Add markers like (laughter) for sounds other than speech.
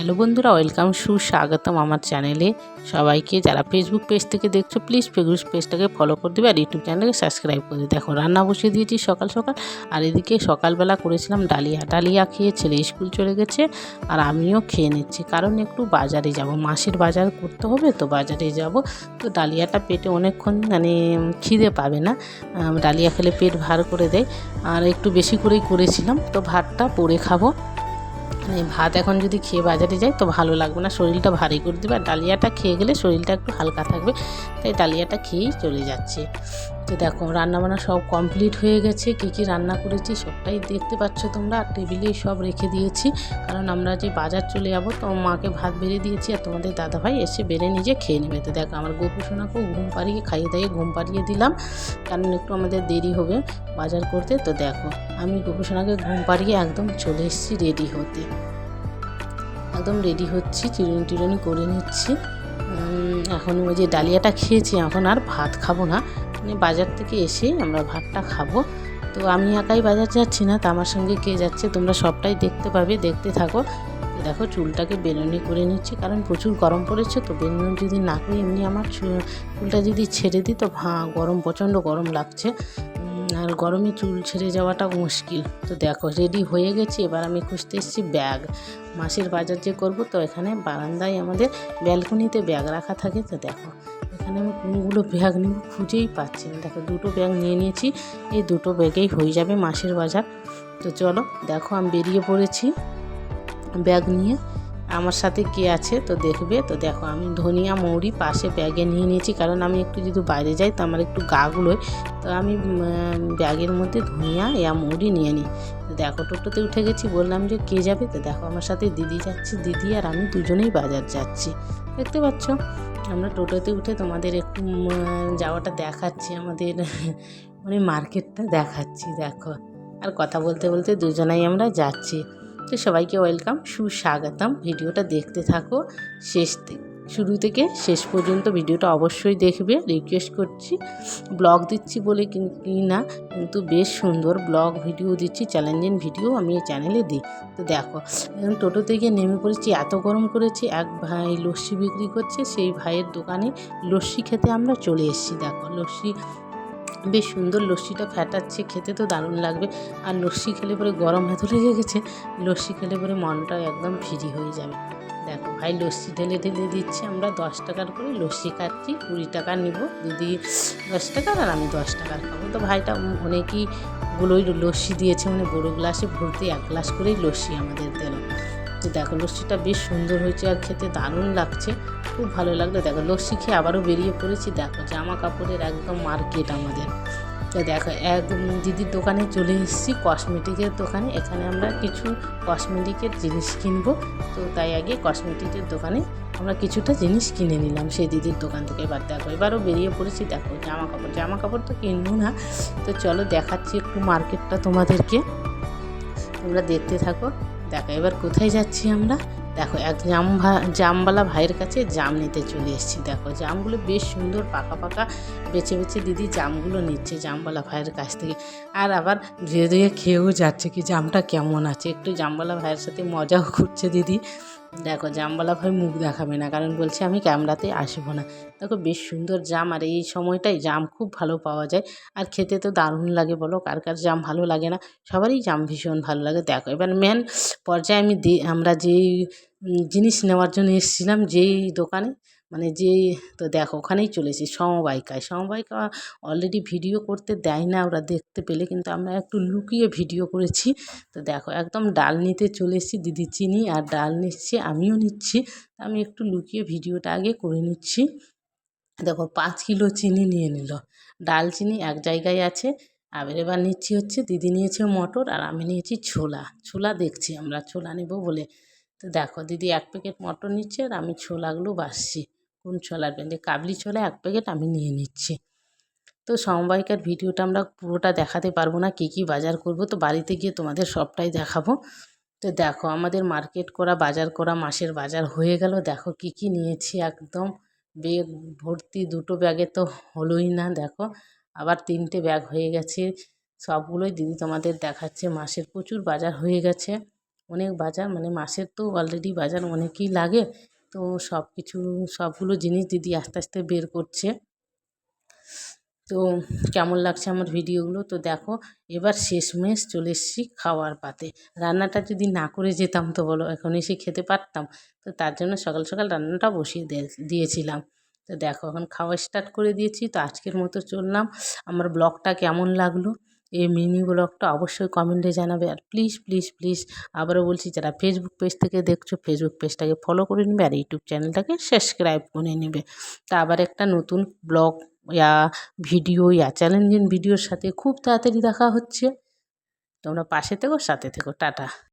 Hello বন্ধুরা, welcome, সুস্বাগতম আমার চ্যানেলে সবাইকে। যারা ফেসবুক পেজ থেকে দেখছ প্লিজ ফেসবুক পেজটাকে ফলো করে দেবে আর ইউটিউব চ্যানেলকে সাবস্ক্রাইব করে দেখো, রান্না বসিয়ে দিয়েছি সকাল সকাল। আর এদিকে সকালবেলা করেছিলাম ডালিয়া। ডালিয়া খেয়ে ছেলে স্কুল চলে গেছে আর আমিও খেয়ে নিচ্ছি। কারণ একটু বাজারে যাব। মাসের বাজার করতে হবে তো বাজারে যাব। তো ডালিয়াটা পেটে অনেকক্ষণ মানে খিদে পাবে না। ডালিয়া খেলে পেট ভার করে দেয়। আর একটু বেশি করেই করেছিলাম। তো ভাতটা পরে খাব। ভাত এখন যদি খেয়ে বাজারে যাই তো ভালো লাগবে না। শরীরটা ভারী করে দেবে। আর ডালিয়াটা খেয়ে গেলে শরীরটা একটু হালকা থাকবে। তাই ডালিয়াটা খেয়েই চলে যাচ্ছে। তো দেখো, রান্নাবান্না সব কমপ্লিট হয়ে গেছে। কী কী রান্না করেছি সবটাই দেখতে পাচ্ছ তোমরা। আর টেবিলেই সব রেখে দিয়েছি। কারণ আমরা যে বাজার চলে যাব, তো মাকে ভাত বেড়ে দিয়েছি আর তোমাদের দাদাভাই এসে বেড়ে নিজে খেয়ে নেবে। তো দেখো, আমার গোপু সোনাকেও ঘুম পাড়িয়ে, খাইয়ে দাইয়ে ঘুম পাড়িয়ে দিলাম। কারণ একটু আমাদের দেরি হবে বাজার করতে। তো দেখো, আমি গোপু সোনাকে ঘুম পাড়িয়ে একদম চলে এসেছি রেডি হতে। একদম রেডি হচ্ছি, চিরুনি টিরুনি করে নিচ্ছি। এখন ওই যে ডালিয়াটা খেয়েছি, এখন আর ভাত খাব না। বাজার থেকে এসে আমরা ভাতটা খাব। তো আমি একাই বাজার যাচ্ছি না তো আমার সঙ্গে কে যাচ্ছে, তোমরা সবটাই দেখতে পাবে, দেখতে থাকো। দেখো, চুলটাকে বেনুনি করে নিচ্ছি, কারণ প্রচুর গরম পড়েছে, তো বেনুনি যদি না করি, এমনি আমার চুলটা যদি ছেড়ে দিই, তো ভা, গরম, প্রচণ্ড গরম লাগছে। আর গরমে চুল ছেড়ে যাওয়াটা মুশকিল। তো দেখো রেডি হয়ে গেছি, এবার আমি খুঁজতে এসেছি ব্যাগ। মাসের বাজার যে করব, তো এখানে বারান্দায় আমাদের ব্যালকনিতে ব্যাগ রাখা থাকে, তো দেখো। এখানে আমি কোনগুলো ব্যাগ নেব, খুঁজেই পাচ্ছি না। দেখো, দুটো ব্যাগ নিয়ে নিয়েছি, এই দুটো ব্যাগেই হয়ে যাবে মাসের বাজার। তো চলো, দেখো, আমি বেরিয়ে পড়েছি ব্যাগ নিয়ে। আমার সাথে কে আছে তো দেখবে। তো দেখো, আমি ধনিয়া মৌরি পাশে ব্যাগে নিয়ে নিয়েছি, কারণ আমি একটু যদি বাইরে যাই, তো আমার একটু গা গুলোয়, তো আমি ব্যাগের মধ্যে ধনিয়া ইয়া মৌরি নিয়ে নিই। তো দেখো, টোটোতে উঠে গেছি, বললাম যে কে যাবে? তো দেখো, আমার সাথে দিদি যাচ্ছে, দিদি আর আমি দুজনেই বাজার যাচ্ছি। দেখতে পাচ্ছ? আমরা টোটোতে উঠে তোমাদের একটু যাওয়াটা দেখাচ্ছি, আমাদের (laughs) মানে মার্কেটটা দেখাচ্ছি, দেখো। আর কথা বলতে বলতে দুজনাই আমরা যাচ্ছি। তো সবাইকে ওয়েলকাম, সুস্বাগতম। ভিডিওটা দেখতে থাকো, শেষ থেকে শুরু থেকে শেষ পর্যন্ত ভিডিওটা অবশ্যই দেখবে। রিকোয়েস্ট করছি। ব্লগ দিচ্ছি বলে কি- না কিন্তু বেশ সুন্দর ব্লগ ভিডিও দিচ্ছি চ্যালেঞ্জিং ভিডিও আমি এই চ্যানেলে দিই। তো দেখো টোটো থেকে নেমে পড়েছি, এত গরম করেছি, এক ভাই লস্যি বিক্রি করছে, সেই ভাইয়ের দোকানে লস্যি খেতে আমরা চলে এসেছি। দেখো, লস্যি, বেশ সুন্দর লস্যিটা ফ্যাটাচ্ছে খেতে তো দারুণ লাগবে। আর লস্যি খেলে পরে গরম এত লেগে গেছে, লস্যি খেলে পরে মনটা একদম ফ্রি হয়ে যাবে। দেখো, ভাই, লস্যি ঢেলে ঢেলে দিচ্ছে। আমরা দশ টাকার করে লস্যি খাচ্ছি, কুড়ি টাকা নিব। দিদি দশ টাকার আর আমি দশ টাকার খাব। তো ভাইটা অনেকই গুলোই লস্যি দিয়েছে মানে বড়ো গ্লাসে ভর্তি এক গ্লাস করেই লস্যি আমাদের দিল তো দেখো, লস্যিটা বেশ সুন্দর হয়েছে আর খেতে দারুণ লাগছে। খুব ভালো লাগল। দেখো, লস্যি খেয়ে আবারও বেরিয়ে পড়েছি। দেখো, জামা কাপড়ের একদম মার্কেট আমাদের। তো দেখো, এক দিদির দোকানে চলে এসেছি কসমেটিকের দোকানে। এখানে আমরা কিছু কসমেটিকের জিনিস কিনবো। তো তাই আগে কসমেটিকের দোকানে আমরা কিছুটা জিনিস কিনে নিলাম সেই দিদির দোকান থেকে। এবার দেখো, এবারও বেরিয়ে পড়েছি। দেখো জামা কাপড় জামা কাপড় তো কিনবো না। তো চলো দেখাচ্ছি একটু মার্কেটটা তোমাদেরকে। তোমরা দেখতে থাকো। দেখো, এবার কোথায় যাচ্ছি আমরা? দেখো, এক জাম জামওয়ালা ভাইয়ের কাছে জাম নিতে চলে এসেছি। দেখো, জামগুলো বেশ সুন্দর, পাকা পাকা, বেছে বেছে দিদি জামগুলো নিচ্ছে জামওয়ালা ভাইয়ের কাছ থেকে। আর আবার ধুয়ে ধুয়ে খেয়েও যাচ্ছে কি জামটা কেমন আছে। একটু জামওয়ালা ভাইয়ের সাথে মজাও করছে দিদি। দেখো, জামওয়ালা ভাই মুখ দেখাবে না, কারণ বলছে আমি ক্যামেরাতে আসব না। দেখো, বেশ সুন্দর জাম, আর এই সময়টাই জাম খুব ভালো পাওয়া যায়। আর খেতে তো দারুণ লাগে বলো, কার কার জাম ভালো লাগে না? সবারই জাম ভীষণ ভালো লাগে। দেখো, এবার মেন পর্যায়ে আমি আমরা যেই জিনিস নেওয়ার জন্য এসেছিলাম যেই দোকানে মানে যেই তো দেখো ওখানেই চলেছি সমবায়িকায়। সমবায়িকা অলরেডি ভিডিও করতে দেয় না, ওরা দেখতে পেলে, কিন্তু আমরা একটু লুকিয়ে ভিডিও করেছি। তো দেখো, একদম ডাল নিতে চলে এসেছি, দিদি চিনি আর ডাল নিচ্ছে, আমিও নিচ্ছি। আমি একটু লুকিয়ে ভিডিওটা আগে করে নিচ্ছি। দেখো, পাঁচ কিলো চিনি নিয়ে নিল। ডাল চিনি এক জায়গায় আছে, আবার এবার নিচ্ছি হচ্ছে, দিদি নিয়েছে মটর আর আমি নিয়েছি ছোলা। ছোলা দেখছি আমরা, ছোলা নেব বলে। তো দেখো, দিদি এক প্যাকেট মটর নিচ্ছে আর আমি ছোলাগুলো বাসছি। কোন ছোলার প্যান্টে কাবলি ছোলা এক প্যাকেট আমি নিয়ে নিচ্ছি। তো সমবায়িকার ভিডিওটা আমরা পুরোটা দেখাতে পারব না, কী কী বাজার করব। তো বাড়িতে গিয়ে তোমাদের সবটাই দেখাবো। তো দেখো, আমাদের মার্কেট করা, বাজার করা, মাসের বাজার হয়ে গেল। দেখো কী কী নিয়েছি একদম। ব্যাগ ভর্তি, দুটো ব্যাগে তো হলোই না, দেখো। আবার তিনটে ব্যাগ হয়ে গেছে। সবগুলোই দিদি তোমাদের দেখাচ্ছে। মাসের প্রচুর বাজার হয়ে গেছে। অনেক বাজার মানে মাসের তো অলরেডি বাজার অনেকই লাগে। তো সব কিছু সবগুলো জিনিস দিদি আস্তে আস্তে বের করছে। তো কেমন লাগছে আমার ভিডিওগুলো? তো দেখো, এবার শেষমেশ চলে এসেছি খাওয়ার পাতে। রান্নাটা যদি না করে যেতাম তো বলো, এখন এসে খেতে পারতাম। তো তার জন্য সকাল সকাল রান্নাটা বসিয়ে দিয়েছিলাম। তো দেখো, এখন খাওয়া স্টার্ট করে দিয়েছি। তো আজকের মতো চললাম। আমার ব্লগটা কেমন লাগল? এই মিনি ব্লগটা অবশ্যই কমেন্টে জানাবে। আর প্লিজ প্লিজ প্লিজ আবারও বলছি, যারা ফেসবুক পেজ থেকে দেখছ ফেসবুক পেজটাকে ফলো করে নেবে আর ইউটিউব চ্যানেলটাকে সাবস্ক্রাইব করে নেবে। তা আবার একটা নতুন ব্লগ ইয়া ভিডিও ইয়া চ্যালেঞ্জিং ভিডিওর সাথে খুব তাড়াতাড়ি দেখা হচ্ছে। তোমরা পাশে থেকো, সাথে থেকো, টাটা।